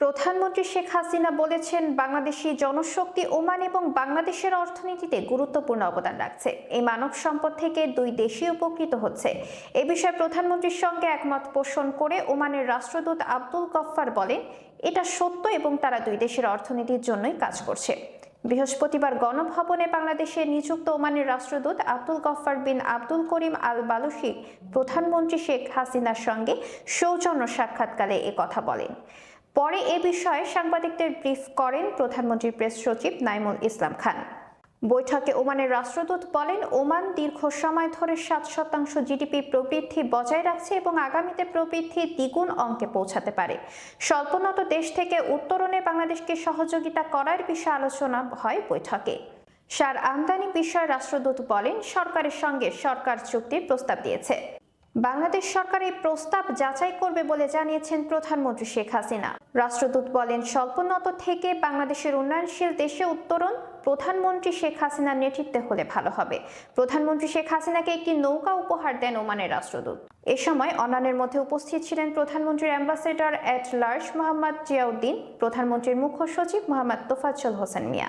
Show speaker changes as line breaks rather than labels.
প্রধানমন্ত্রী শেখ হাসিনা বলেছেন, বাংলাদেশি জনশক্তি ওমান এবং বাংলাদেশের অর্থনীতিতে গুরুত্বপূর্ণ অবদান রাখছে। এই মানব সম্পদ থেকে দুই দেশই উপকৃত হচ্ছে। এ বিষয়ে প্রধানমন্ত্রীর সঙ্গে একমত পোষণ করে ওমানের রাষ্ট্রদূত আব্দুল গফফার বলেন, এটা সত্য এবং তারা দুই দেশের অর্থনীতির জন্যই কাজ করছে। বৃহস্পতিবার গণভবনে বাংলাদেশে নিযুক্ত ওমানের রাষ্ট্রদূত আব্দুল গফফার বিন আব্দুল করিম আল বালুশি প্রধানমন্ত্রী শেখ হাসিনার সঙ্গে সৌজন্য সাক্ষাৎকালে কথা বলেন। পরে এ বিষয়ে সাংবাদিকদের ব্রিফ করেন প্রধানমন্ত্রীর প্রেস সচিব নাইমুল ইসলাম খান। বৈঠকে ওমানের রাষ্ট্রদূত বলেন, ওমান দীর্ঘ সময় ধরে সাত শতাংশ জিডিপি প্রবৃদ্ধি বজায় রাখছে এবং আগামীতে প্রবৃদ্ধি দ্বিগুণ অঙ্কে পৌঁছাতে পারে। স্বল্পোন্নত দেশ থেকে উত্তরণে বাংলাদেশকে সহযোগিতা করার বিষয়ে আলোচনা হয় বৈঠকে। সার আমদানি বিষয়ে রাষ্ট্রদূত বলেন, সরকারের সঙ্গে সরকার চুক্তির প্রস্তাব দিয়েছে। বাংলাদেশ সরকার এই প্রস্তাব যাচাই করবে বলে জানিয়েছেন প্রধানমন্ত্রী শেখ হাসিনা। রাষ্ট্রদূত বলেন, স্বল্পোন্নত থেকে বাংলাদেশের উন্নয়নশীল দেশে উত্তরণ প্রধানমন্ত্রী শেখ হাসিনার নেতৃত্বে হলে ভালো হবে। প্রধানমন্ত্রী শেখ হাসিনাকে একটি নৌকা উপহার দেন ওমানের রাষ্ট্রদূত। এ সময় অন্যান্যের মধ্যে উপস্থিত ছিলেন প্রধানমন্ত্রীর ambassador at large Mohammad Ziauddin, প্রধানমন্ত্রীর মুখ্য সচিব মোহাম্মদ তোফাজ্জল হোসেন মিয়া।